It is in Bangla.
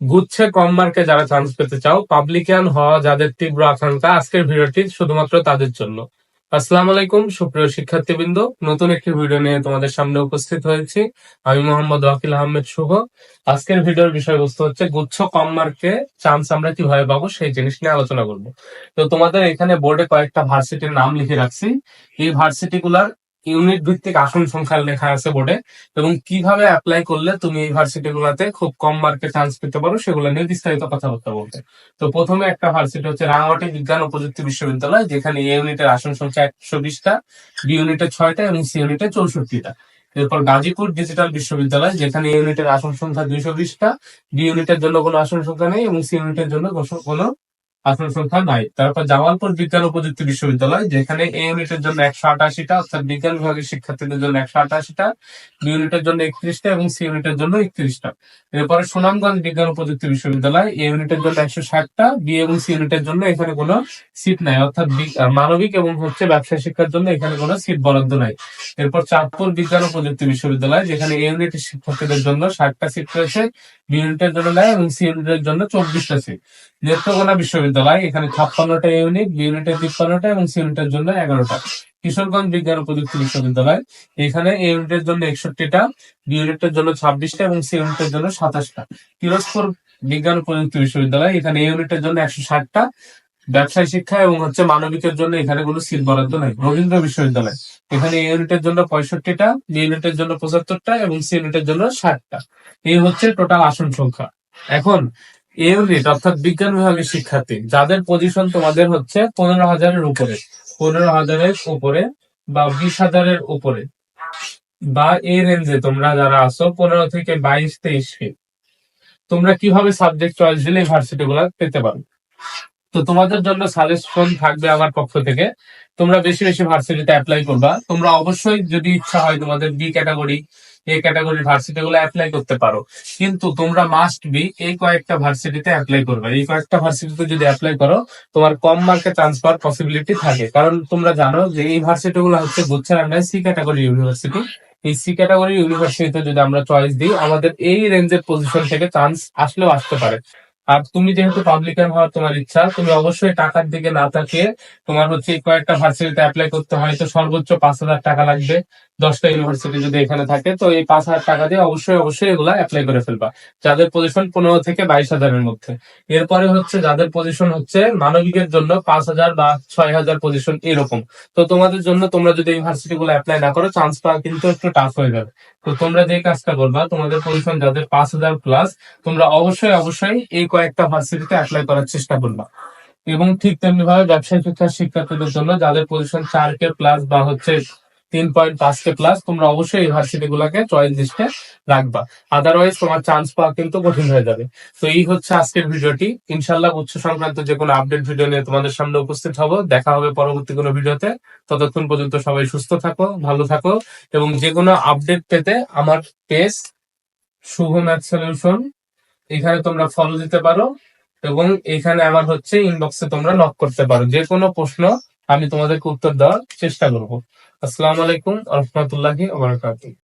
গুচ্ছে কম মার্কে যারা চান্স পেতে চাও। পাবলিকান হওয়া যাদের তীব্র আকাঙ্ক্ষা, আজকের ভিডিওটি শুধুমাত্র তাদের জন্য। আসসালামু আলাইকুম, সুপ্রিয় শিক্ষার্থীবৃন্দ। নতুন একটি ভিডিও নিয়ে তোমাদের সামনে উপস্থিত হয়েছি। আমি মোহাম্মদ ওয়াকিল আহমেদ শুভ। আজকের ভিডিওর বিষয়বস্তু হচ্ছে, গুচ্ছ কম মার্কে চান্স আমরা কীভাবে পাবো সেই জিনিস নিয়ে আলোচনা করব। তো তোমাদের এখানে বোর্ডে কয়েকটা ভার্সিটির নাম লিখে রাখছি। এই ভার্সিটি গুলার ইউনিট ভিত্তিক আসন সংখ্যা লেখা আছে বোর্ডে, এবং কীভাবে অ্যাপ্লাই করলে তুমি এই ভার্সিটি গুলাতে খুব কম মার্কে চান্স পেতে পারো সেগুলো নিয়ে বিস্তারিত কথাবার্তা বলতে। তো প্রথমে একটা ভার্সিটি হচ্ছে রাঙামাটি বিজ্ঞান ও প্রযুক্তি বিশ্ববিদ্যালয়, যেখানে এ ইউনিটের আসন সংখ্যা একশো বিশটা বি ইউনিটে ছয়টা এবং সি ইউনিটে চৌষট্টিটা। এরপর গাজীপুর ডিজিটাল বিশ্ববিদ্যালয়, যেখানে ইউনিটের আসন সংখ্যা দুইশো বিশটা বি ইউনিটের জন্য কোনো আসন সংখ্যা নেই এবং সি ইউনিটের জন্য কোনো আসন সংখ্যা নাই। তারপর জামালপুর বিজ্ঞান ও প্রযুক্তি বিশ্ববিদ্যালয়, যেখানে এ ইউনিটের জন্য একশো আটাশিটা, অর্থাৎ বিজ্ঞান বিভাগের শিক্ষার্থীদের জন্য একশো আটাশিটা বি ইউনিটের জন্য একত্রিশটা এবং সি ইউনিটের জন্য একত্রিশটা। এরপরে সুনামগঞ্জ বিজ্ঞান ও প্রযুক্তি বিশ্ববিদ্যালয় এ ইউনিটের জন্য একশো ষাটটা বি এবং সি ইউনিটের জন্য এখানে কোনো সিট নাই। অর্থাৎ মানবিক এবং হচ্ছে ব্যবসায় শিক্ষার জন্য এখানে কোনো সিট বরাদ্দ নাই। এরপর চাঁদপুর বিজ্ঞান ও প্রযুক্তি বিশ্ববিদ্যালয়, যেখানে এ ইউনিটের শিক্ষার্থীদের জন্য ষাটটা সিট রয়েছে বি জন্য নেয় এবং সি ইউনিটের জন্য চব্বিশটা সিট নেত্রকোনা বিশ্ববিদ্যালয়, এখানে ছাপ্পান্নটা ইউনিট বি ইউনিটের তিপ্পান্নটা এবং সি ইউনিটের জন্য এগারোটা। কিশোরগঞ্জ বিজ্ঞান ও প্রযুক্তি বিশ্ববিদ্যালয়, এখানে ইউনিটের জন্য একষট্টিটা বিউনিটের জন্য ছাব্বিশটা এবং সিউনিটের জন্য সাতাশটা। পিরোজপুর বিজ্ঞান ও প্রযুক্তি বিশ্ববিদ্যালয়, এখানে ইউনিটের জন্য একশো ষাটটা ব্যবসায় শিক্ষা এবং হচ্ছে মানবিকের জন্য এখানে কোনো সিট বরাদ্দ নাই। রবীন্দ্র বিশ্ববিদ্যালয়। এখানে এ ইউনিটের জন্য পঁয়ষট্টিটা বি ইউনিটের জন্য পঁচাত্তরটা এবং সি ইউনিটের জন্য ষাটটা। এই হচ্ছে টোটাল আসন সংখ্যা। এখন এ ইউনিট অর্থাৎ বিজ্ঞান বিভাগের শিক্ষার্থী, যাদের পজিশন তোমাদের হচ্ছে পনেরো হাজারের উপরে। পনেরো হাজারের উপরে বা বিশ হাজারের উপরে। বা এই রেঞ্জে তোমরা যারা আছো, পনেরো থেকে বাইশ, তেইশ তোমরা কীভাবে সাবজেক্ট চয়েস দিলে ভার্সিটি গুলা পেতে পারো তো তোমাদের জন্য সাজেশন থাকবে আমার পক্ষ থেকে। তোমরা বেশি বেশি ভার্সিটিতে অ্যাপ্লাই করবা। তোমরা অবশ্যই যদি ইচ্ছা হয় তোমাদের বি ক্যাটাগরি এ ক্যাটাগরির ভার্সিটি গুলো অ্যাপ্লাই করতে পারো। কিন্তু তোমরা মাস্ট বি এই কয়েকটা ভার্সিটিতে অ্যাপ্লাই করবে। এই কয়েকটা ভার্সিটিতে যদি অ্যাপ্লাই করো, তোমার কম মার্কে চান্স পাওয়ার পসিবিলিটি থাকে। কারণ তোমরা জানো যে এই ভার্সিটি গুলো হচ্ছে গুচ্ছের আন্ডারে সি ক্যাটাগরি ইউনিভার্সিটি এই সি ক্যাটাগরি ইউনিভার্সিটিতে যদি আমরা চয়েস দিই, আমাদের এই রেঞ্জের পজিশন থেকে চান্স আসলেও আসতে পারে। আর তুমি যেহেতু পাবলিকান হওয়ার তোমার ইচ্ছা, তুমি অবশ্যই টাকার দিকে না তাকিয়ে তোমার হচ্ছে কয়েকটা ভার্সিটিতে অ্যাপ্লাই করতে হয়। তো সর্বোচ্চ পাঁচ হাজার টাকা লাগবে দশটা ইউনিভার্সিটি যদি এখানে থাকে। তো এই পাঁচ হাজার টাকা দিয়ে অবশ্যই অবশ্যই এগুলা অ্যাপ্লাই করে ফেলবা। যাদের পজিশন পনেরো থেকে বাইশ হাজারের মধ্যে। এরপরে হচ্ছে যাদের পজিশন হচ্ছে মানবিকের জন্য পাঁচ হাজার বা ছয় হাজার পজিশন এরকম। তো তোমাদের জন্য তোমরা যদি ইউনিভার্সিটি গুলো অ্যাপ্লাই না করো চান্স পাওয়া কিন্তু একটু টাফ হয়ে যাবে। তো তোমরা যে কাজটা করবা, তোমাদের পজিশন যাদের পাঁচ হাজার প্লাস তোমরা অবশ্যই অবশ্যই এই কয়েকটা ভার্সিটিতে অ্যাপ্লাই করার চেষ্টা করবা এবং ঠিক তেমনি ভাবে ব্যবসায় শিক্ষার শিক্ষার্থীদের জন্য যাদের পজিশন চার কে প্লাস বা হচ্ছে তিন পয়েন্ট পাঁচ কে প্লাস তোমরা অবশ্যই এই ভার্সিটি গুলাকে চয়েস লিস্টে রাখবা। আদারওয়াইজ তোমার চান্স পাওয়া কিন্তু কঠিন হয়ে যাবে। তো এই হচ্ছে আজকের ভিডিওটি। ইনশাল্লাহ উচ্চ সংক্রান্ত যে কোনো আপডেট ভিডিও নিয়ে তোমাদের সামনে উপস্থিত হব। দেখা হবে পরবর্তী কোনো ভিডিওতে ততক্ষণ পর্যন্ত সবাই সুস্থ থাকো, ভালো থাকো এবং যে কোনো আপডেট পেতে আমার পেজ শুভ ম্যাথ সলিউশন এখানে তোমরা ফলো দিতে পারো এবং এখানে আমার হচ্ছে ইনবক্সে তোমরা নক করতে পারো। যে কোনো প্রশ্ন আমি তোমাদেরকে উত্তর দেওয়ার চেষ্টা করব। আসসালামু আলাইকুম রহমতুল্লাহি